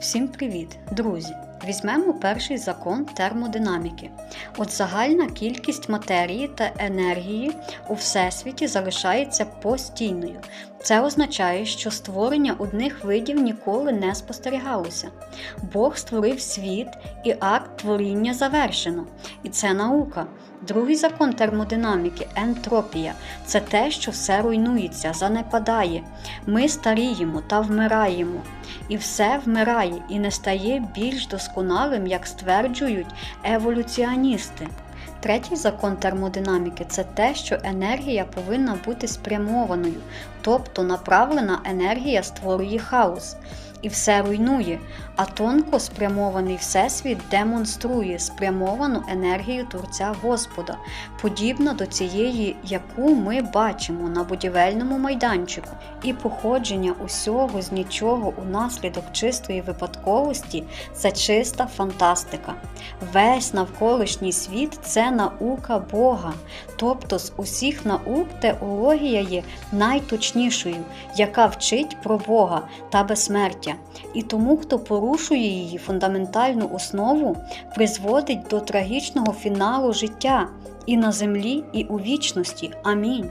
Всім привіт, друзі! Візьмемо перший закон термодинаміки. От загальна кількість матерії та енергії у всесвіті залишається постійною. Це означає, що створення одних видів ніколи не спостерігалося. Бог створив світ, і акт творіння завершено. І це наука. Другий закон термодинаміки ентропія це те, що все руйнується, занепадає. Ми старіємо та вмираємо. І все вмирає і не стає більш досконалим, як стверджують еволюціоністи. Третій закон термодинаміки це те, що енергія повинна бути спрямованою, тобто направлена енергія створює хаос і все руйнує, а тонко спрямований всесвіт демонструє спрямовану енергію Творця Господа, подібно до цієї, яку ми бачимо на будівельному майданчику, і походження усього з нічого унаслідок чистої випадковості це чиста фантастика. Весь навколишній світ це наука Бога. Тобто з усіх наук теологія є найточнішою, яка вчить про Бога та безсмертя. І тому, хто порушує її фундаментальну основу, призводить до трагічного фіналу життя і на землі, і у вічності. Амінь.